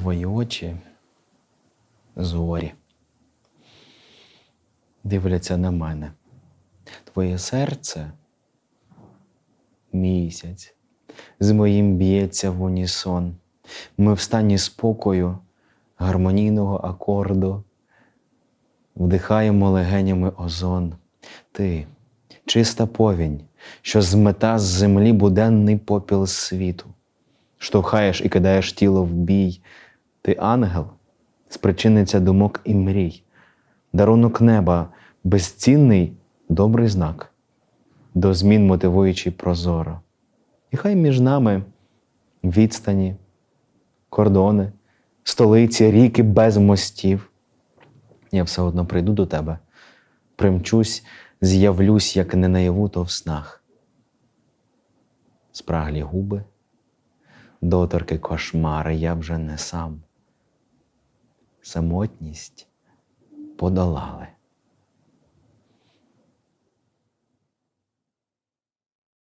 Твої очі зорі. Дивляться на мене. Твоє серце місяць. З моїм б'ється в унісон. Ми в стані спокою, гармонійного акорду, вдихаємо легенями озон. Ти чиста повінь, що змета з землі буденний попіл світу. Штовхаєш і кидаєш тіло в бій. Ти ангел, спричинниця думок і мрій, дарунок неба, безцінний добрий знак, до змін мотивуючий прозоро. І хай між нами відстані, кордони, столиці, ріки без мостів. Я все одно прийду до тебе, примчусь, з'явлюсь, як не наяву, то в снах. Спраглі губи, доторки кошмари, я вже не сам. Самотність подолали.